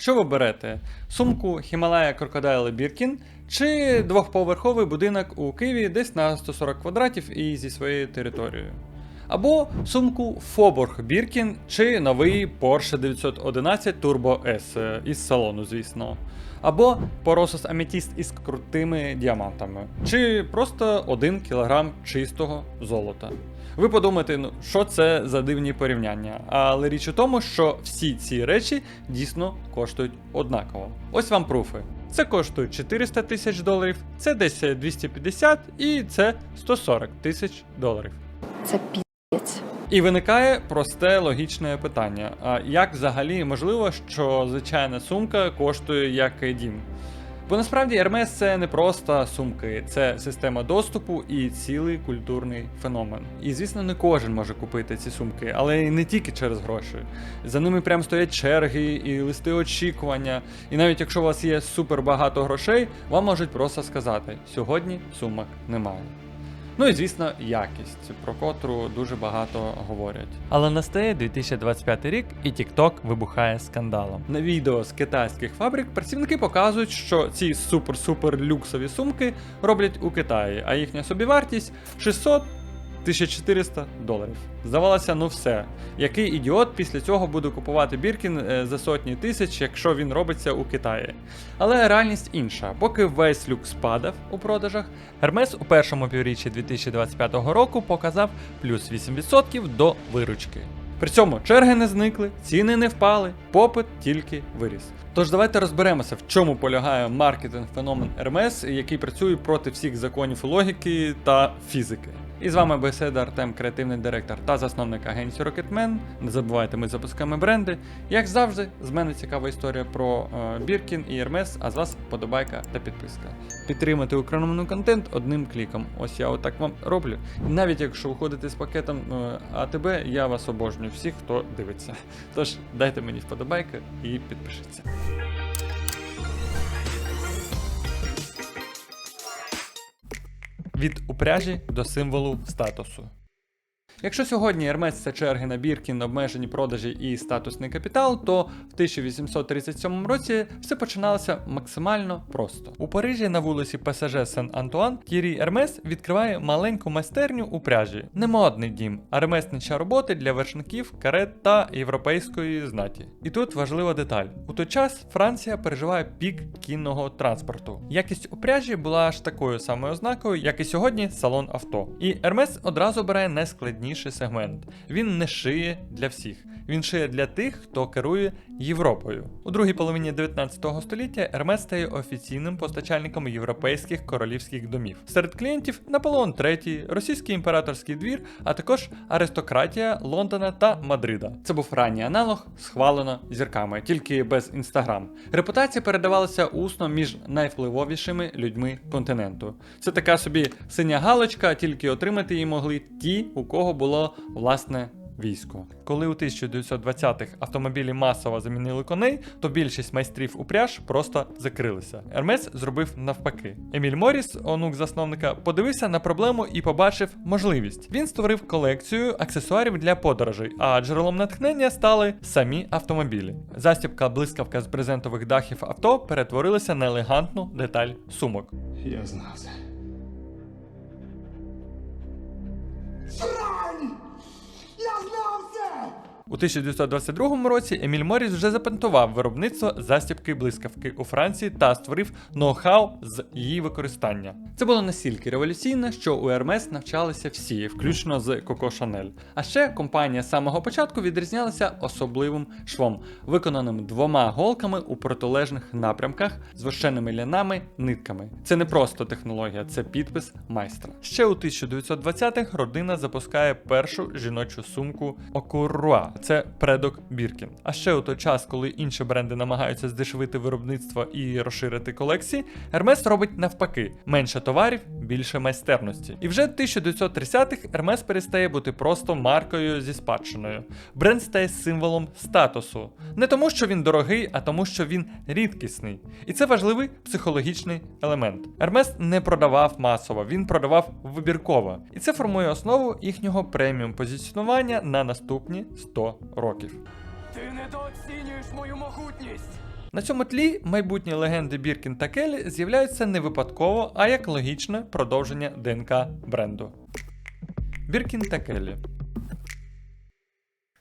Що ви берете? Сумку Himalaya Crocodile Birkin чи двохповерховий будинок у Києві десь на 140 квадратів і зі своєю територією? Або сумку Фоборг Біркін чи новий Porsche 911 Turbo S е, із салону, звісно. Або Porosos Amethyst із крутими діамантами, чи просто 1 кг чистого золота. Ви подумаєте, ну що це за дивні порівняння. Але річ у тому, що всі ці речі дійсно коштують однаково. Ось вам пруфи. Це коштує 400 тисяч доларів, це десь 250 і це 140 тисяч доларів. Це піздець. І виникає просте логічне питання: а як взагалі можливо, що звичайна сумка коштує як дім? Бо насправді Hermes це не просто сумки, це система доступу і цілий культурний феномен. І звісно, не кожен може купити ці сумки, але й не тільки через гроші. За ними прям стоять черги і листи очікування. І навіть якщо у вас є супер багато грошей, вам можуть просто сказати: сьогодні сумок немає. Ну і звісно, якість, про котру дуже багато говорять. Але настає 2025 рік, і TikTok вибухає скандалом. На відео з китайських фабрик працівники показують, що ці супер-супер люксові сумки роблять у Китаї, а їхня собівартість 600 1400 доларів. Здавалося, ну все. Який ідіот після цього буде купувати Біркін е, за сотні тисяч, якщо він робиться у Китаї. Але реальність інша. Поки весь люкс падав у продажах, Hermes у першому півріччі 2025 року показав плюс 8% до виручки. При цьому черги не зникли, ціни не впали, попит тільки виріс. Тож давайте розберемося, в чому полягає маркетинг феномен Hermes, який працює проти всіх законів логіки та фізики. І з вами беседа Артем, креативний директор та засновник агенції Rocketman. Не забувайте, ми запускаємо бренди. Як завжди, з мене цікава історія про е, Біркін і Hermes, а з вас подобайка та підписка. Підтримати україномовний контент одним кліком. Ось я отак вам роблю. І навіть якщо ви ходите з пакетом е, АТБ, я вас обожнюю всіх, хто дивиться. Тож дайте мені вподобайки і підпишіться. Від упряжі до символу статусу. Якщо сьогодні Hermes це черги на Біркін, обмежені продажі і статусний капітал, то в 1837 році все починалося максимально просто. У Парижі на вулиці ПСЖ Сен-Антуан Тірі Hermes відкриває маленьку майстерню у пряжі. Не модний дім, а ремеснича роботи для вершників, карет та європейської знаті. І тут важлива деталь: у той час Франція переживає пік кінного транспорту. Якість у пряжі була аж такою самою ознакою, як і сьогодні салон авто. І Hermes одразу бере найскладніший сегмент. Він не шиє для всіх. Він шиє для тих, хто керує Європою. У другій половині 19 століття Hermes стає офіційним постачальником європейських королівських домів. Серед клієнтів Наполеон III, російський імператорський двір, а також аристократія Лондона та Мадрида. Це був ранній аналог, схвалено зірками, тільки без інстаграм. Репутація передавалася усно між найвпливовішими людьми континенту. Це така собі синя галочка, тільки отримати її могли ті, у кого було власне військо. Коли у 1920-х автомобілі масово замінили коней, то більшість майстрів упряж просто закрилися. Ермес зробив навпаки. Еміль Моріс, онук засновника, подивився на проблему і побачив можливість. Він створив колекцію аксесуарів для подорожей, а джерелом натхнення стали самі автомобілі. Застібка блискавка з брезентових дахів авто перетворилася на елегантну деталь сумок. Я знав це. У 1922 році Еміль Моріс вже запатентував виробництво застібки блискавки у Франції та створив ноу-хау з її використання. Це було настільки революційно, що у Hermes навчалися всі, включно з Coco Chanel. А ще компанія з самого початку відрізнялася особливим швом, виконаним двома голками у протилежних напрямках з вощеними лянами нитками. Це не просто технологія, це підпис майстра. Ще у 1920-х родина запускає першу жіночу сумку Окуруа. Це предок Біркін. А ще у той час, коли інші бренди намагаються здешевити виробництво і розширити колекції, Hermes робить навпаки: менше товарів, більше майстерності. І вже 1930-х Hermes перестає бути просто маркою зі спадщиною. Бренд стає символом статусу. Не тому, що він дорогий, а тому, що він рідкісний. І це важливий психологічний елемент. Hermes не продавав масово, він продавав вибірково. І це формує основу їхнього преміум позиціонування на наступні 100 років. Ти недооцінюєш мою могутність. На цьому тлі майбутні легенди Біркін та Келі з'являються не випадково, а як логічне продовження ДНК бренду. Біркін та Келі.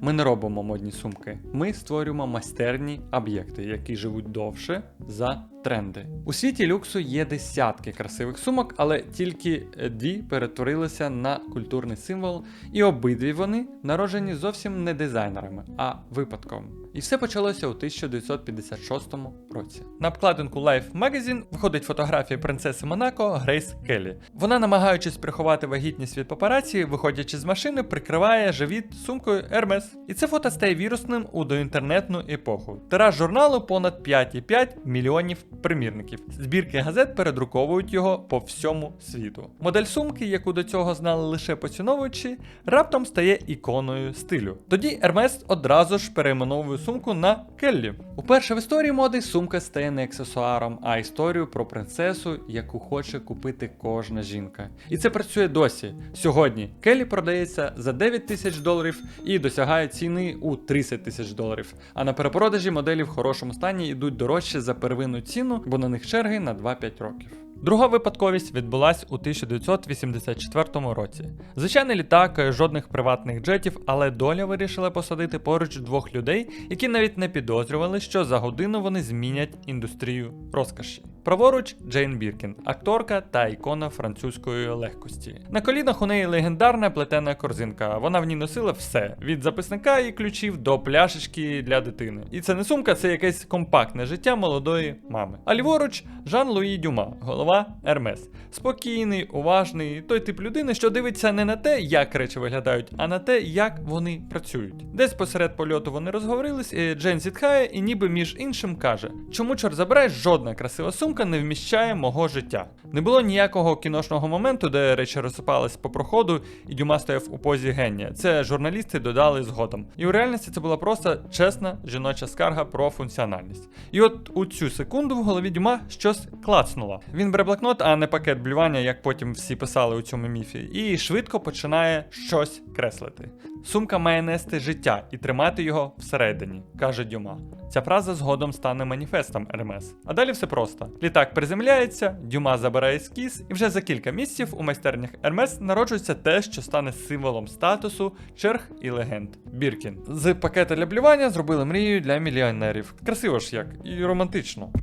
Ми не робимо модні сумки. Ми створюємо майстерні об'єкти, які живуть довше за тренди. У світі люксу є десятки красивих сумок, але тільки дві перетворилися на культурний символ, і обидві вони народжені зовсім не дизайнерами, а випадком. І все почалося у 1956 році. На обкладинку Life Magazine виходить фотографія принцеси Монако Грейс Келлі. Вона, намагаючись приховати вагітність від папараці, виходячи з машини, прикриває живіт сумкою Hermes. І це фото стає вірусним у доінтернетну епоху. Тираж журналу понад 5,5 мільйонів примірників. Збірки газет передруковують його по всьому світу. Модель сумки, яку до цього знали лише поціновувачі, раптом стає іконою стилю. Тоді Hermes одразу ж перейменовує сумку на Келлі. Уперше в історії моди сумка стає не аксесуаром, а історією про принцесу, яку хоче купити кожна жінка. І це працює досі. Сьогодні Келлі продається за 9 тисяч доларів і досягає ціни у 30 тисяч доларів. А на перепродажі моделі в хорошому стані йдуть дорожче за первинну ціну, бо на них черги на 2-5 років. Друга випадковість відбулась у 1984 році. Звичайний літак, жодних приватних джетів, але доля вирішила посадити поруч двох людей, які навіть не підозрювали, що за годину вони змінять індустрію розкоші. Праворуч Джейн Біркін, акторка та ікона французької легкості. На колінах у неї легендарна плетена корзинка. Вона в ній носила все: від записника і ключів до пляшечки для дитини. І це не сумка, це якесь компактне життя молодої мами. А ліворуч Жан-Луї Дюма, голова Ермес. Спокійний, уважний, той тип людини, що дивиться не на те, як речі виглядають, а на те, як вони працюють. Десь посеред польоту вони розговорились, і Джейн зітхає і ніби між іншим каже: чому чорт забирай, жодна красива сумка не вміщає мого життя. Не було ніякого кіношного моменту, де речі розсипались по проходу, і Дюма стояв у позі генія. Це журналісти додали згодом. І у реальності це була просто чесна жіноча скарга про функціональність. І от у цю секунду в голові Дюма щось клацнуло. Він бере блокнот, а не пакет блювання, як потім всі писали у цьому міфі, і швидко починає щось креслити. Сумка має нести життя і тримати його всередині, каже Дюма. Ця фраза згодом стане маніфестом РМС. А далі все просто: літак приземляється, Дюма забирає ескіз, і вже за кілька місяців у майстернях Ермес народжується те, що стане символом статусу, черг і легенд. Біркін. З пакета для блювання зробили мрію для мільйонерів. Красиво ж як і романтично.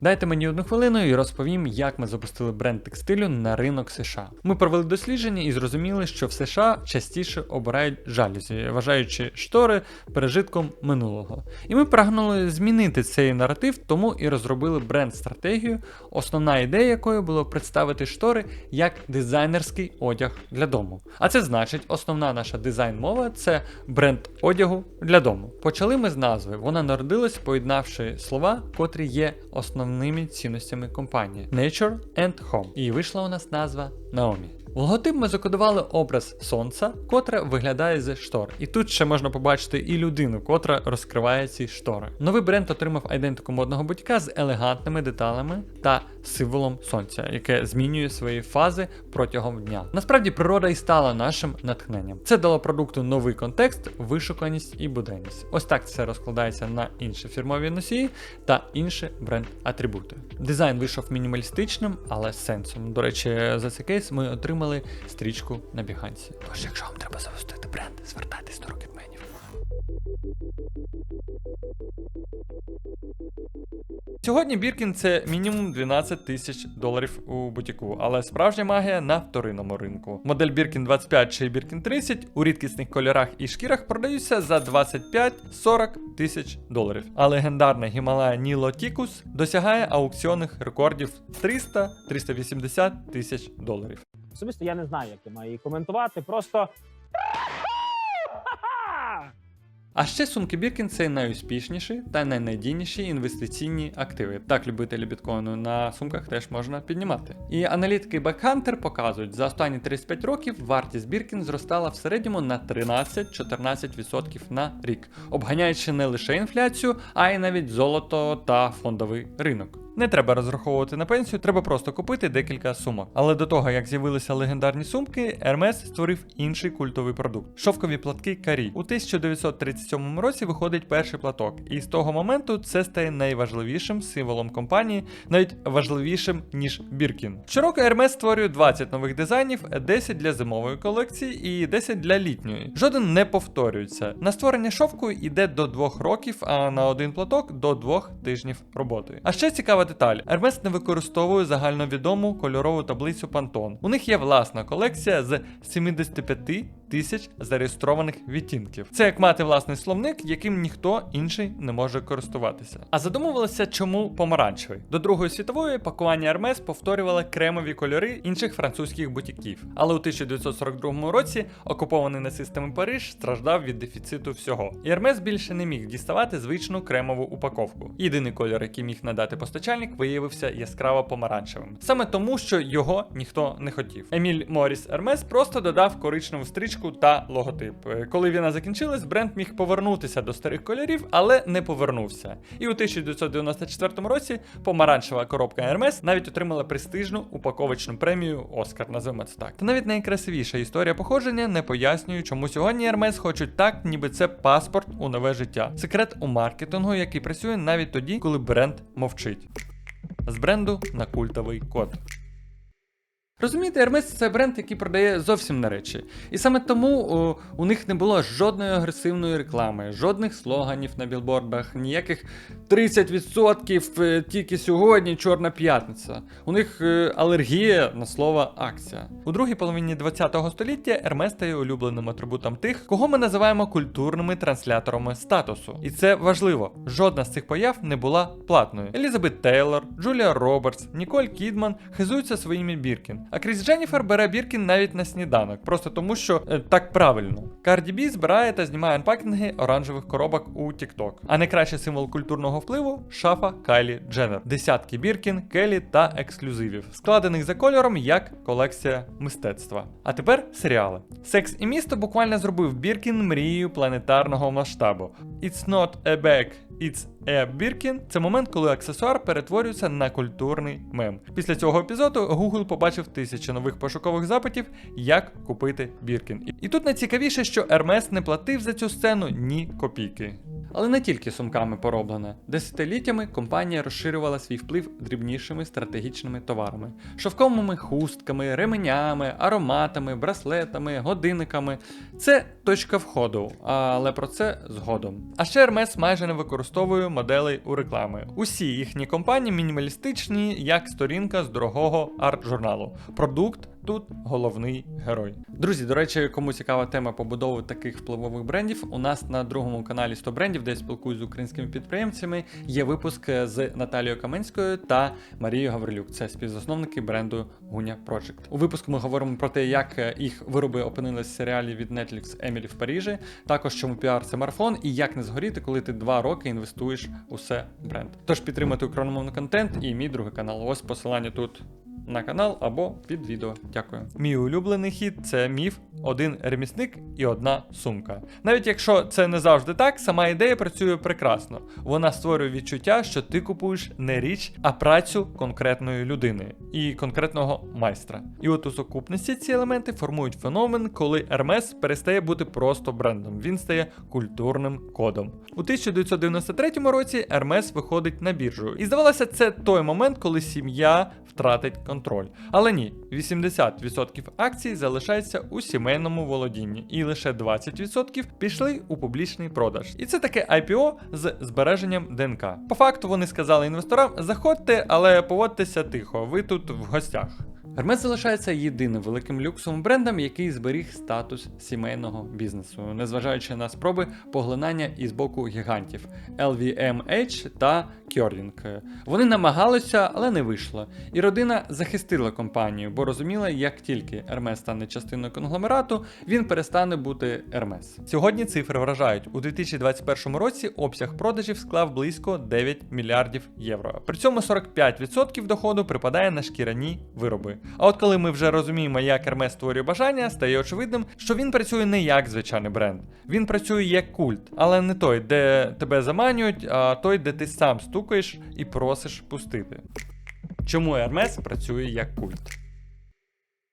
Дайте мені одну хвилину і розповім, як ми запустили бренд текстилю на ринок США. Ми провели дослідження і зрозуміли, що в США частіше обирають жалюзі, вважаючи штори пережитком минулого. І ми прагнули змінити цей наратив, тому і розробили бренд-стратегію, основна ідея якої було представити штори як дизайнерський одяг для дому. А це значить, основна наша дизайн-мова це бренд одягу для дому. Почали ми з назви. Вона народилась, поєднавши слова, котрі є основними цінностями компанії Nature and Home. І вийшла у нас назва Naomi. В логотип ми закодували образ сонця, котре виглядає з штор. І тут ще можна побачити і людину, котра розкриває ці штори. Новий бренд отримав ідентику модного бутіка з елегантними деталями та символом сонця, яке змінює свої фази протягом дня. Насправді природа і стала нашим натхненням. Це дало продукту новий контекст, вишуканість і буденність. Ось так це розкладається на інші фірмові носії та інші бренд-атрибути. Дизайн вийшов мінімалістичним, але сенсом. До речі, за цей кейс ми отримали стрічку на біганці. Тож, якщо вам треба запустити бренд, звертайтесь до рокетменів. Сьогодні Біркін це мінімум 12 тисяч доларів у бутіку, але справжня магія на вторинному ринку. Модель Біркін 25 чи Біркін 30 у рідкісних кольорах і шкірах продаються за 25-40 тисяч доларів. А легендарна Гімалая Ніло Тікус досягає аукціонних рекордів 300-380 тисяч доларів. Особисто я не знаю, як я маю її коментувати. Просто А ще сумки Біркін це найуспішніші та найнадійніші інвестиційні активи. Так любителі біткоїну на сумках теж можна піднімати. І аналітики Backhunter показують, за останні 35 років вартість Біркін зростала в середньому на 13-14% на рік, обганяючи не лише інфляцію, а й навіть золото та фондовий ринок. Не треба розраховувати на пенсію, треба просто купити декілька сумок. Але до того, як з'явилися легендарні сумки, Hermes створив інший культовий продукт шовкові платки Карі. У 1937 році виходить перший платок, і з того моменту це стає найважливішим символом компанії, навіть важливішим ніж Біркін. Щороку Hermes створює 20 нових дизайнів, 10 для зимової колекції і 10 для літньої. Жоден не повторюється. На створення шовку йде до 2 років, а на один платок до 2 тижнів роботи. А ще цікава деталь: Hermes не використовує загальновідому кольорову таблицю Pantone. У них є власна колекція з 75 тисяч зареєстрованих відтінків. Це як мати власний словник, яким ніхто інший не може користуватися. А задумувалися, чому помаранчевий. До Другої світової пакування Hermes повторювали кремові кольори інших французьких бутіків. Але у 1942 році окупований нацистами Париж страждав від дефіциту всього. І Hermes більше не міг діставати звичну кремову упаковку. Єдиний кольор, який міг надати постачальник, виявився яскраво помаранчевим. Саме тому, що його ніхто не хотів. Еміль Моріс Hermes просто додав коричневу стрічку та логотип. Е, Коли війна закінчилась, бренд міг повернутися до старих кольорів, але не повернувся. І у 1994 році помаранчева коробка Hermes навіть отримала престижну упаковочну премію Оскар, називаємо це так. Та навіть найкрасивіша історія походження не пояснює, чому сьогодні Hermes хочуть так, ніби це паспорт у нове життя. Секрет у маркетингу, який працює навіть тоді, коли бренд мовчить. З бренду на культовий код. Розумієте, Hermes це бренд, який продає зовсім не речі. І саме тому о, у них не було жодної агресивної реклами, жодних слоганів на білбордах, ніяких 30% е, тільки сьогодні, Чорна п'ятниця. У них е, алергія на слово акція. У другій половині 20 століття Hermes стає улюбленим атрибутом тих, кого ми називаємо культурними трансляторами статусу. І це важливо. Жодна з цих появ не була платною. Елізабет Тейлор, Джулія Робертс, Ніколь Кідман хизуються своїми Біркін. А Кріс Дженніфер бере Біркін навіть на сніданок, просто тому що е, так правильно. Карді Бі збирає та знімає анпакінги оранжевих коробок у TikTok. А найкращий символ культурного впливу шафа Кайлі Дженнер. Десятки Біркін, Келі та ексклюзивів, складених за кольором як колекція мистецтва. А тепер серіали. Секс і місто буквально зробив Біркін мрією планетарного масштабу. It's not a bag, it's a Birkin – це момент, коли аксесуар перетворюється на культурний мем. Після цього епізоду Google побачив тисячі нових пошукових запитів, як купити Біркін. І- тут найцікавіше, що Ермес не платив за цю сцену ні копійки. Але не тільки сумками пороблена. Десятиліттями компанія розширювала свій вплив дрібнішими стратегічними товарами: шовковими хустками, ременями, ароматами, браслетами, годинниками. Це точка входу, але про це згодом. А ще Hermes майже не використовує моделей у реклами. Усі їхні компанії мінімалістичні, як сторінка з дорогого арт-журналу. Продукт тут головний герой. Друзі, до речі, кому цікава тема побудови таких впливових брендів, у нас на другому каналі 100 брендів, де я спілкуюсь з українськими підприємцями, є випуск з Наталією Каменською та Марією Гаврилюк. Це співзасновники бренду Гуня Project. У випуску ми говоримо про те, як е, їх вироби опинились в серіалі від Netflix Емілі в Парижі. Також чому піар це марафон і як не згоріти, коли ти два роки інвестуєш усе бренд. Тож підтримати україномовний контент і мій другий канал. Ось посилання тут на канал або під відео. Дякую. Мій улюблений хід це міф, один ремісник і одна сумка. Навіть якщо це не завжди так, сама ідея працює прекрасно. Вона створює відчуття, що ти купуєш не річ, а працю конкретної людини і конкретного майстра. І от у сукупності ці елементи формують феномен, коли Hermes перестає бути просто брендом, він стає культурним кодом. У 1993 році Hermes виходить на біржу. І здавалося, це той момент, коли сім'я втратить контроль. Але ні, 80% акцій залишається у сімейному володінні, і лише 20% пішли у публічний продаж. І це таке IPO з збереженням ДНК. По факту вони сказали інвесторам: заходьте, але поводьтеся тихо, ви тут в гостях. Hermes залишається єдиним великим люксовим брендом, який зберіг статус сімейного бізнесу, незважаючи на спроби поглинання із боку гігантів LVMH та Kering. Вони намагалися, але не вийшло. І родина захистила компанію, бо розуміла, як тільки Hermes стане частиною конгломерату, він перестане бути Hermes. Сьогодні цифри вражають. У 2021 році обсяг продажів склав близько 9 мільярдів євро. При цьому 45% доходу припадає на шкіряні вироби. А от коли ми вже розуміємо, як Hermes створює бажання, стає очевидним, що він працює не як звичайний бренд. Він працює як культ, але не той, де тебе заманюють, а той, де ти сам стукаєш і просиш пустити. Чому Hermes працює як культ?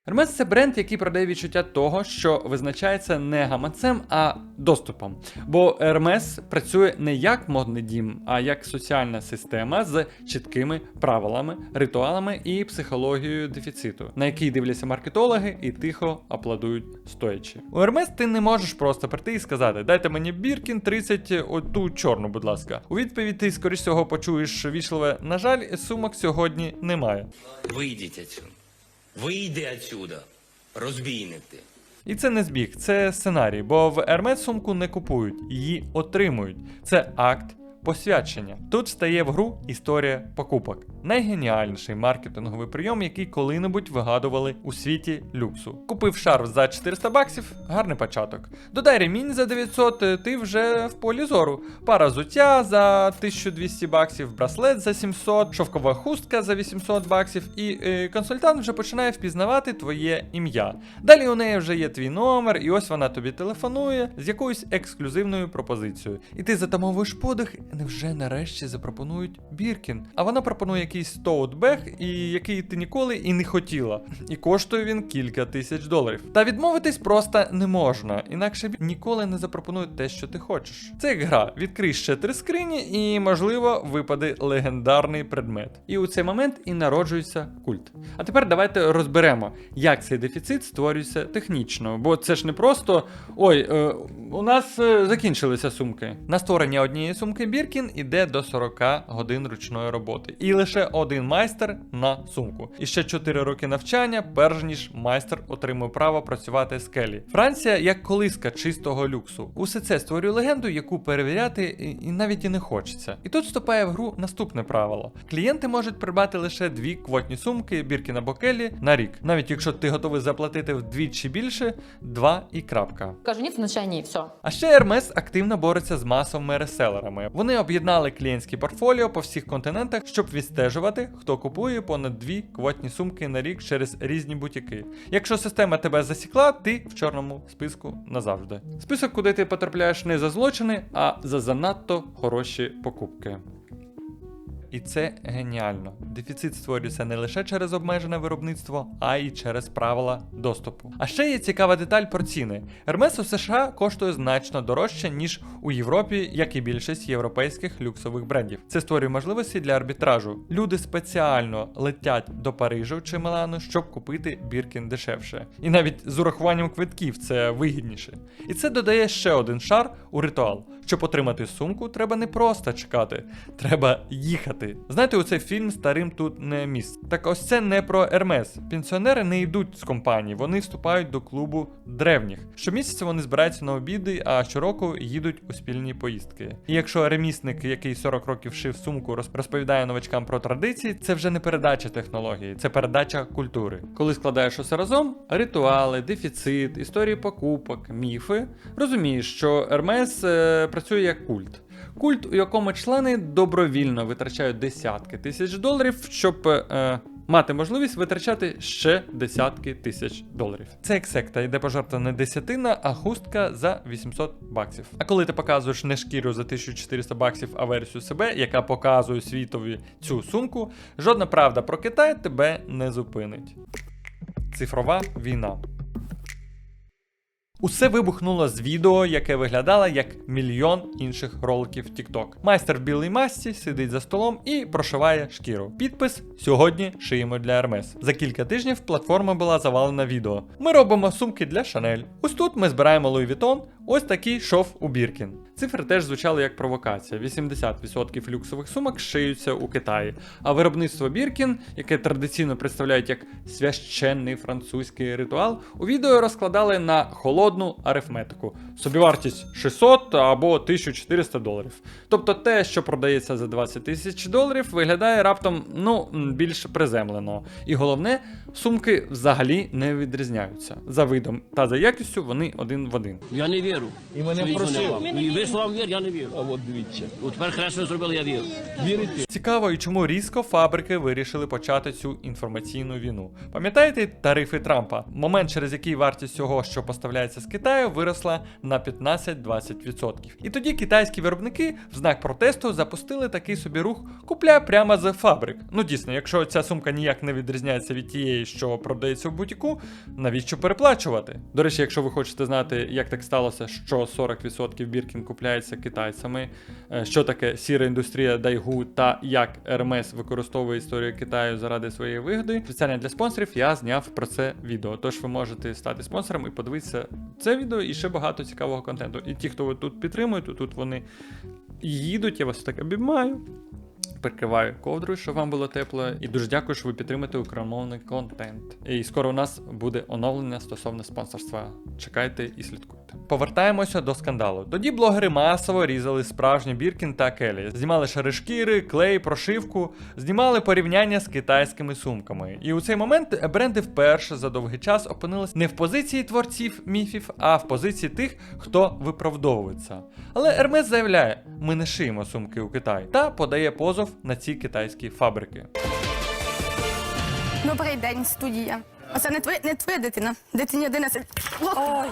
Hermes – це бренд, який продає відчуття того, що визначається не гаманцем, а доступом. Бо Hermes працює не як модний дім, а як соціальна система з чіткими правилами, ритуалами і психологією дефіциту, на який дивляться маркетологи і тихо аплодують стоячи. У Hermes ти не можеш просто прийти і сказати: дайте мені Біркін 30, оту чорну, будь ласка. У відповідь ти, скоріш всього, почуєш вічливе, на жаль, сумок сьогодні немає. Вийдіть отсюда. Вийди отсюда. Розбійник ти. І це не збіг, це сценарій, бо в Ермет сумку не купують, її отримують. Це акт посвячення. Тут стає в гру історія покупок. Найгеніальніший маркетинговий прийом, який коли-небудь вигадували у світі люксу. Купив шарф за 400 баксів, гарний початок. Додай ремінь за 900, е, ти вже в полі зору. Пара зуття за 1200 баксів, браслет за 700, шовкова хустка за 800 баксів, і е, консультант вже починає впізнавати твоє ім'я. Далі у неї вже є твій номер, і ось вона тобі телефонує з якоюсь ексклюзивною пропозицією. І ти затамовуєш подих, невже нарешті запропонують Біркін. А вона пропонує якийсь тоутбег, і який ти ніколи і не хотіла. І коштує він кілька тисяч доларів. Та відмовитись просто не можна, інакше ніколи не запропонують те, що ти хочеш. Це як гра. Відкрий ще три скрині, і можливо випаде легендарний предмет. І у цей момент і народжується культ. А тепер давайте розберемо, як цей дефіцит створюється технічно, бо це ж не просто ой, е, у нас е, закінчилися сумки. На створення однієї сумки Біркін іде до 40 годин ручної роботи, і лише один майстер на сумку. І ще 4 роки навчання, перш ніж майстер отримує право працювати з келі. Франція як колиска чистого люксу. Усе це створює легенду, яку перевіряти і, навіть і не хочеться. І тут вступає в гру наступне правило: клієнти можуть придбати лише дві квотні сумки Біркін або Келлі на рік, навіть якщо ти готовий заплатити вдвічі більше, два і крапка. Кажу, ні, значить ні, все. А ще Hermes активно бореться з масовими реселерами. Вони об'єднали клієнтські портфоліо по всіх континентах, щоб відстежувати, хто купує понад дві квотні сумки на рік через різні бутіки. Якщо система тебе засікла, ти в чорному списку назавжди. Список, куди ти потрапляєш не за злочини, а за занадто хороші покупки. І це геніально. Дефіцит створюється не лише через обмежене виробництво, а й через правила доступу. А ще є цікава деталь про ціни. Hermes у США коштує значно дорожче, ніж у Європі, як і більшість європейських люксових брендів. Це створює можливості для арбітражу. Люди спеціально летять до Парижу чи Милану, щоб купити біркін дешевше. І навіть з урахуванням квитків це вигідніше. І це додає ще один шар у ритуал. Щоб отримати сумку, треба не просто чекати, треба їхати. Знаєте, у цей фільм старим тут не місце. Так ось це не про Ермес. Пенсіонери не йдуть з компанії, вони вступають до клубу древніх. Щомісяця вони збираються на обіди, а щороку їдуть у спільні поїздки. І якщо ремісник, який 40 років шив сумку, роз- розповідає новачкам про традиції, це вже не передача технології, це передача культури. Коли складаєш усе разом, ритуали, дефіцит, історії покупок, міфи, розумієш, що Ермес е, працює як культ. Культ, у якому члени добровільно витрачають десятки тисяч доларів, щоб е, мати можливість витрачати ще десятки тисяч доларів. Це як секта, йде пожертва не десятина, а хустка за 800 баксів. А коли ти показуєш не шкіру за 1400 баксів, а версію себе, яка показує світові цю сумку, жодна правда про Китай тебе не зупинить. Цифрова війна. Усе вибухнуло з відео, яке виглядало як мільйон інших роликів TikTok. Майстер в білій масці сидить за столом і прошиває шкіру. Підпис сьогодні шиємо для Hermes. За кілька тижнів платформа була завалена відео. Ми робимо сумки для Chanel. Ось тут ми збираємо Louis Vuitton, ось такий шов у Біркін. Цифри теж звучали як провокація: 80% люксових сумок шиються у Китаї. А виробництво Біркін, яке традиційно представляють як священний французький ритуал, у відео розкладали на холодну арифметику. Собівартість 600 або 1400 доларів. Тобто те, що продається за 20 тисяч доларів, виглядає раптом ну більш приземлено. І головне, сумки взагалі не відрізняються. За видом та за якістю вони один в один. Я не вірю. І ми не словам вір, я не вірю. А от дивіться. От тепер хресно зробили, я вірю. Вірите? Цікаво, і чому різко фабрики вирішили почати цю інформаційну війну. Пам'ятаєте тарифи Трампа? Момент, через який вартість всього, що поставляється з Китаю, виросла на 15-20%. І тоді китайські виробники в знак протесту запустили такий собі рух купляй прямо з фабрик. Ну дійсно, якщо ця сумка ніяк не відрізняється від тієї, що продається в бутіку, навіщо переплачувати? До речі, якщо ви хочете знати, як так сталося, що 40% біркін купляється китайцями, е, що таке сіра індустрія Дайгу та як РМС використовує історію Китаю заради своєї вигоди. Спеціально для спонсорів я зняв про це відео. Тож ви можете стати спонсором і подивитися це відео і ще багато цікавого контенту. І ті, хто ви тут підтримують, тут вони їдуть, я вас так обіймаю. Прикриваю ковдрою, щоб вам було тепло. І дуже дякую, що ви підтримуєте україномовний контент. І скоро у нас буде оновлення стосовно спонсорства. Чекайте і слідкуйте. Повертаємося до скандалу. Тоді блогери масово різали справжні Біркін та Келі. Знімали шаришкіри, клей, прошивку, знімали порівняння з китайськими сумками. І у цей момент бренди вперше за довгий час опинились не в позиції творців міфів, а в позиції тих, хто виправдовується. Але Ермес заявляє: ми не шиємо сумки у Китаї та подає позов на ці китайські фабрики. Добрий день, студія. Оце не твоя, не твоя дитина. Дитині 11. Ой.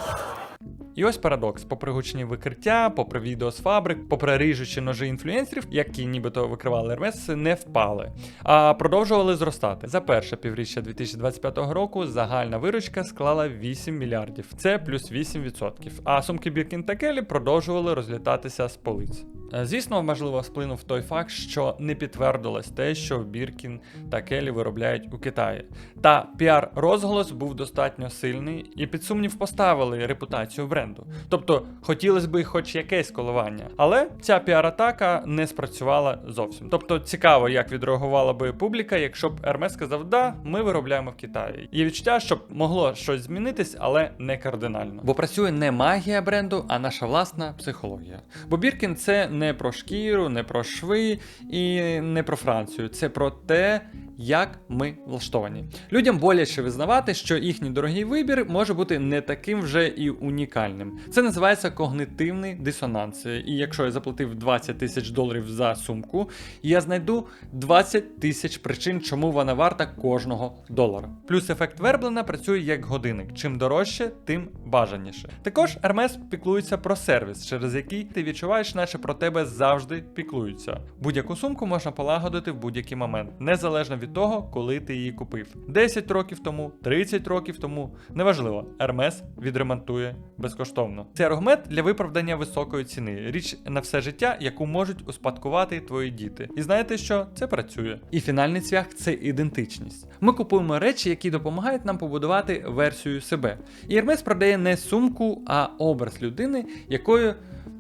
І ось парадокс: попри гучні викриття, попри відео з фабрик, попри ріжучі ножі інфлюенсерів, які нібито викривали РМС, не впали, а продовжували зростати. За перше півріччя 2025 року загальна виручка склала 8 мільярдів, це плюс 8%. А сумки Біркін та Келі продовжували розлітатися з полиць. Е, Звісно, можливо, вплинув той факт, що не підтвердилось те, що Біркін та Келі виробляють у Китаї. Та піар-розголос був достатньо сильний і під сумнів поставили репутацію бренду. Тобто хотілося б хоч якесь коливання. Але ця піар-атака не спрацювала зовсім. Тобто цікаво, як відреагувала би публіка, якщо б Hermes сказав, да, ми виробляємо в Китаї. Є відчуття, що могло щось змінитись, але не кардинально. Бо працює не магія бренду, а наша власна психологія. Бо Біркін це не про шкіру, не про шви і не про Францію. Це про те, як ми влаштовані. Людям боляче визнавати, що їхній дорогий вибір може бути не таким вже і унікальним. Це називається когнитивний дисонанс. І якщо я заплатив 20 тисяч доларів за сумку, я знайду 20 тисяч причин, чому вона варта кожного долара. Плюс ефект Верблена працює як годинник. Чим дорожче, тим бажаніше. Також Hermes піклується про сервіс, через який ти відчуваєш, наче про тебе завжди піклуються. Будь-яку сумку можна полагодити в будь-який момент, незалежно від того, коли ти її купив. 10 років тому, 30 років тому, неважливо, Hermes відремонтує безкоштовно. Це аргумент для виправдання високої ціни, річ на все життя, яку можуть успадкувати твої діти. І знаєте що? Це працює. І фінальний цвях це ідентичність. Ми купуємо речі, які допомагають нам побудувати версію себе. І Hermes продає не сумку, а образ людини, якою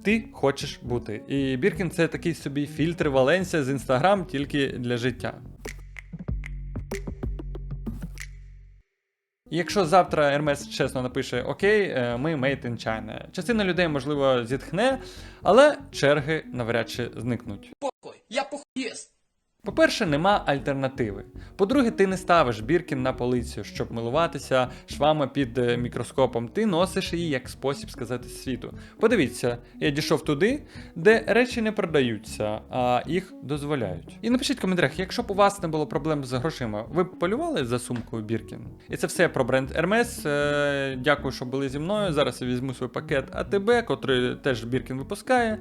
ти хочеш бути. І Біркін це такий собі фільтр Валенсія з інстаграм тільки для життя. Якщо завтра Hermes чесно напише Окей, е, ми made in China, частина людей, можливо, зітхне, але черги навряд чи зникнуть. Я похуєст. По-перше, нема альтернативи. По-друге, ти не ставиш біркін на полицю, щоб милуватися швами під е, мікроскопом. Ти носиш її як спосіб сказати світу. Подивіться, я дійшов туди, де речі не продаються, а їх дозволяють. І напишіть в коментарях, якщо б у вас не було проблем з грошима, ви б полювали за сумкою Біркін? І це все про бренд Hermes. Е, Дякую, що були зі мною. Зараз я візьму свій пакет АТБ, котрий теж Біркін випускає.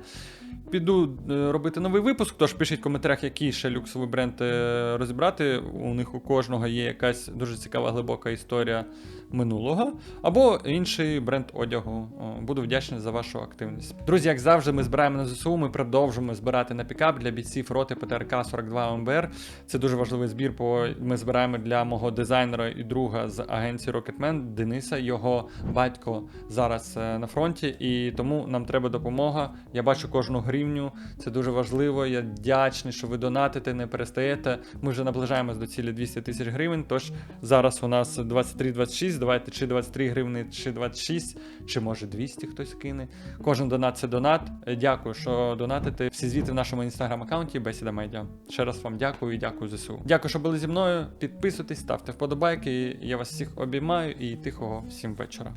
Піду е, робити новий випуск, тож пишіть в коментарях, який ще люксовий бренд е, розібрати. У них у кожного є якась дуже цікава глибока історія минулого, або інший бренд одягу. Буду вдячний за вашу активність. Друзі, як завжди, ми збираємо на ЗСУ. Ми продовжуємо збирати на пікап для бійців роти ПТРК 42 МБР. Це дуже важливий збір, бо ми збираємо для мого дизайнера і друга з агенції Rocketman Дениса. Його батько зараз е, на фронті, і тому нам треба допомога. Я бачу кожну гривню. Це дуже важливо. Я вдячний, що ви донатите, не перестаєте. Ми вже наближаємось до цілі 200 тисяч гривень. Тож зараз у нас 23-26, Давайте чи 23 гривні, чи 26, чи може 200 хтось кине. Кожен донат це донат. Е, Дякую, що донатите. Всі звіти в нашому інстаграм-аккаунті Бесіда Медіа. Ще раз вам дякую і дякую ЗСУ. Дякую, що були зі мною. Підписуйтесь, ставте вподобайки. Я вас всіх обіймаю і тихого всім вечора.